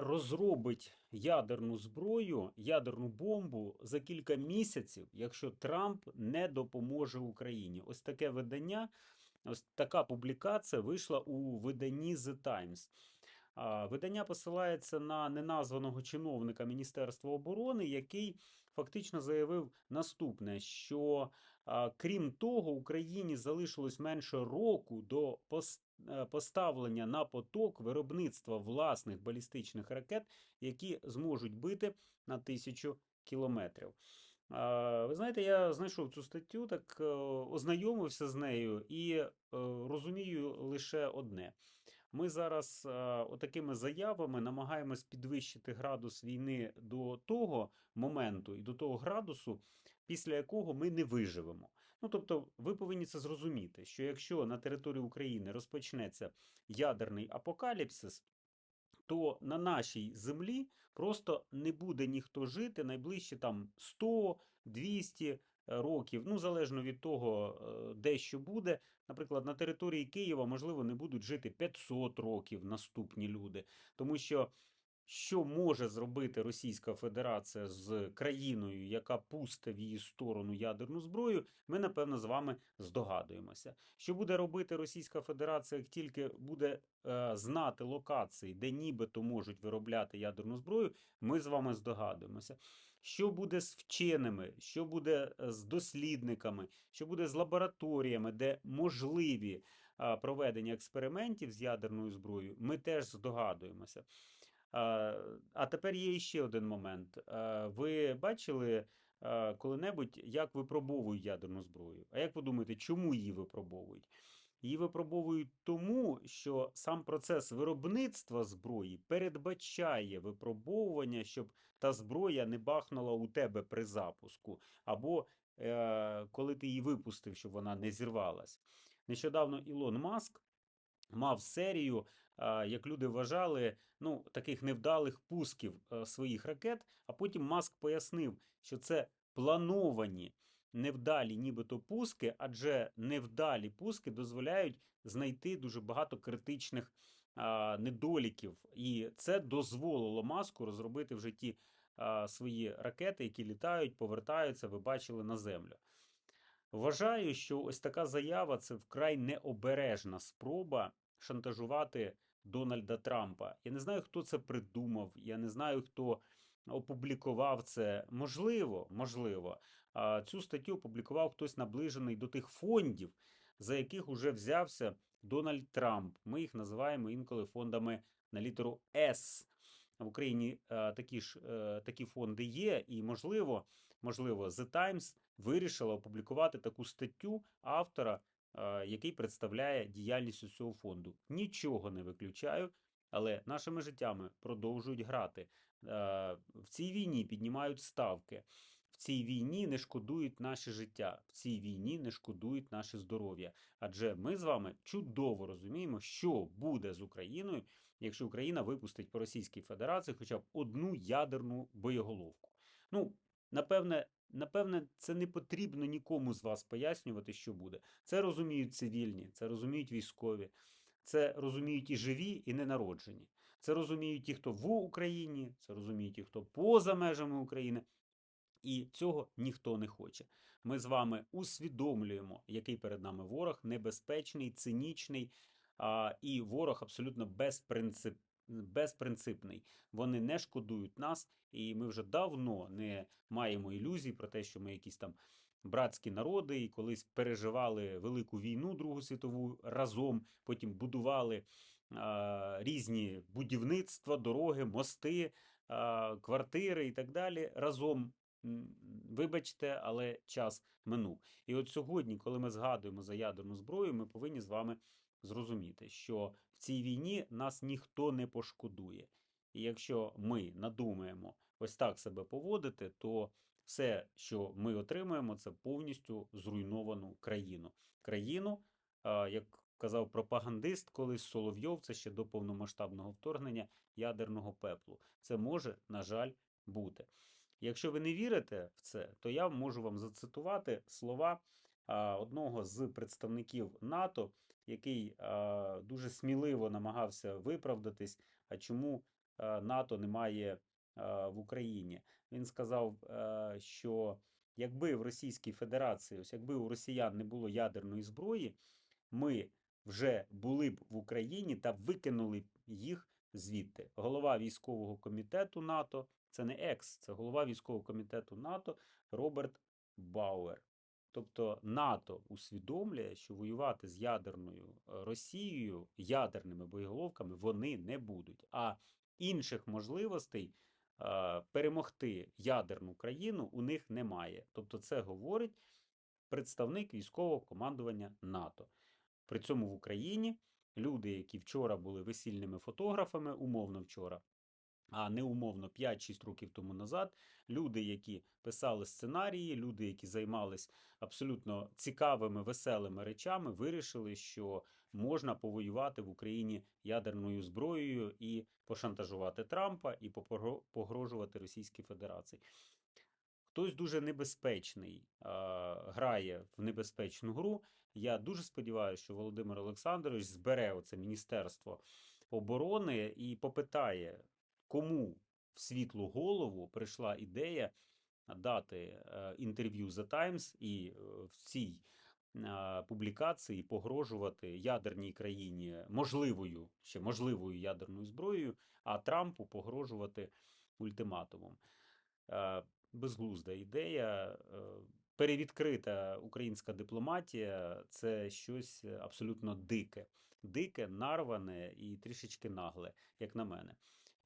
Розробить ядерну зброю, ядерну бомбу за кілька місяців, якщо Трамп не допоможе Україні. Ось таке видання, ось така публікація вийшла у виданні The Times. Видання посилається на неназваного чиновника Міністерства оборони, який фактично заявив наступне: що крім того, Україні залишилось менше року до пос- е, поставлення на поток виробництва власних балістичних ракет, які зможуть бити на тисячу кілометрів. Ви знаєте, я знайшов цю статтю, так е, ознайомився з нею і е, розумію лише одне. Ми зараз е, отакими заявами намагаємось підвищити градус війни до того моменту і до того градусу, після якого ми не виживемо. Ну тобто, ви повинні це зрозуміти, що якщо на території України розпочнеться ядерний апокаліпсис, то на нашій землі просто не буде ніхто жити найближчі там 100, 200 років, ну залежно від того, е, де що буде. Наприклад, на території Києва, можливо, не будуть жити 500 років наступні люди, тому що. Що може зробити Російська Федерація з країною, яка пусте в її сторону ядерну зброю, ми напевно з вами здогадуємося. Що буде робити Російська Федерація, як тільки буде е, знати локації, де нібито можуть виробляти ядерну зброю, ми з вами здогадуємося. Що буде з вченими, що буде е, з дослідниками, що буде з лабораторіями, де можливі е, проведення експериментів з ядерною зброєю, ми теж здогадуємося. А, а тепер є ще один момент. Ви бачили коли-небудь, як випробовують ядерну зброю? А як ви думаєте, чому її випробовують? Її випробовують тому, що сам процес виробництва зброї передбачає випробовування, щоб та зброя не бахнула у тебе при запуску, або е, коли ти її випустив, щоб вона не зірвалась. Нещодавно Ілон Маск мав серію, як люди вважали, ну, таких невдалих пусків е, своїх ракет, а потім Маск пояснив, що це плановані невдалі нібито пуски, адже невдалі пуски дозволяють знайти дуже багато критичних недоліків. І це дозволило Маску розробити в житті свої ракети, які літають, повертаються, ви бачили на землю. Вважаю, що ось така заява це вкрай необережна спроба шантажувати Дональда Трампа. Я не знаю, хто це придумав, я не знаю, хто опублікував це. Можливо, можливо, цю статтю опублікував хтось наближений до тих фондів, за яких уже взявся Дональд Трамп. Ми їх називаємо інколи фондами на літеру С. В Україні е, такі ж е, такі фонди є, і можливо, можливо, The Times вирішила опублікувати таку статтю автора, який представляє діяльність цього фонду. Нічого не виключаю, але нашими життями продовжують грати. В цій війні піднімають ставки. В цій війні не шкодують наше життя, в цій війні не шкодують наше здоров'я. Адже ми з вами чудово розуміємо, що буде з Україною, якщо Україна випустить по Російській Федерації хоча б одну ядерну боєголовку. Ну, напевне, напевне, це не потрібно нікому з вас пояснювати, що буде. Це розуміють цивільні, це розуміють військові, це розуміють і живі, і ненароджені. Це розуміють ті, хто в Україні, це розуміють ті, хто поза межами України. І цього ніхто не хоче. Ми з вами усвідомлюємо, який перед нами ворог небезпечний, цинічний а, і ворог абсолютно безпринцип, безпринципний. Вони не шкодують нас, і ми вже давно не маємо ілюзій про те, що ми якісь там братські народи і колись переживали велику війну Другу світову разом, потім будували а, різні будівництва, дороги, мости, а, квартири і так далі разом. Вибачте, але час минув. І от сьогодні, коли ми згадуємо за ядерну зброю, ми повинні з вами зрозуміти, що в цій війні нас ніхто не пошкодує. І якщо ми надумаємо ось так себе поводити, то все, що ми отримаємо, це повністю зруйновану країну. Країну, як казав пропагандист, колись Соловйов, це ще до повномасштабного вторгнення ядерного пеплу. Це може, на жаль, бути. Якщо ви не вірите в це, то я можу вам зацитувати слова одного з представників НАТО, який дуже сміливо намагався виправдатись, а чому НАТО немає в Україні. Він сказав, що якби в Російській Федерації, ось якби у росіян не було ядерної зброї, ми вже були б в Україні та викинули б їх звідти. Голова військового комітету НАТО, це не екс, це голова військового комітету НАТО Роберт Бауер. Тобто НАТО усвідомлює, що воювати з ядерною е, Росією ядерними боєголовками вони не будуть. А інших можливостей е, перемогти ядерну країну у них немає. Тобто, це говорить представник військового командування НАТО. При цьому в Україні люди, які вчора були весільними фотографами, умовно вчора, а не умовно 5-6 років тому назад, люди, які писали сценарії, люди, які займались абсолютно цікавими, веселими речами, вирішили, що можна повоювати в Україні ядерною зброєю і пошантажувати Трампа, і погрожувати Російській Федерації. Хтось дуже небезпечний а, грає в небезпечну гру. Я дуже сподіваюся, що Володимир Олександрович збере оце Міністерство оборони і попитає, кому в світлу голову прийшла ідея дати е, інтерв'ю The Times і е, в цій е, публікації погрожувати ядерній країні можливою, ще можливою ядерною зброєю, а Трампу погрожувати ультиматумом. Безглузда ідея. Перевідкрита українська дипломатія це щось абсолютно дике, дике, нарване і трішечки нагле, як на мене.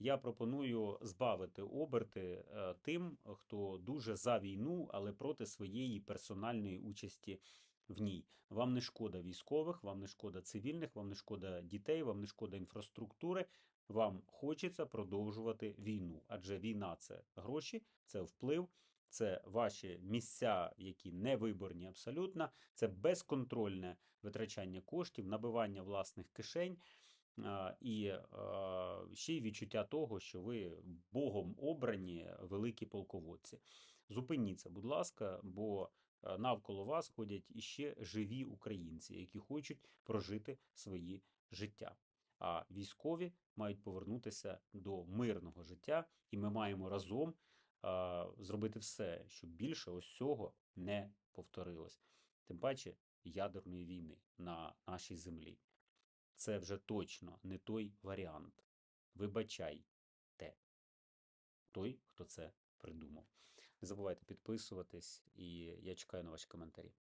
Я пропоную збавити оберти е, тим, хто дуже за війну, але проти своєї персональної участі в ній. Вам не шкода військових, вам не шкода цивільних, вам не шкода дітей, вам не шкода інфраструктури. Вам хочеться продовжувати війну, адже війна це гроші, це вплив, це ваші місця, які не виборні абсолютно, це безконтрольне витрачання коштів, набивання власних кишень. А, І е, ще й відчуття того, що ви Богом обрані великі полководці. Зупиніться, будь ласка, бо е, навколо вас ходять іще живі українці, які хочуть прожити свої життя. А військові мають повернутися до мирного життя, і ми маємо разом зробити все, щоб більше ось цього не повторилось. Тим паче ядерної війни на нашій землі. Це вже точно не той варіант. Вибачайте той, хто це придумав. Не забувайте підписуватись, і я чекаю на ваші коментарі.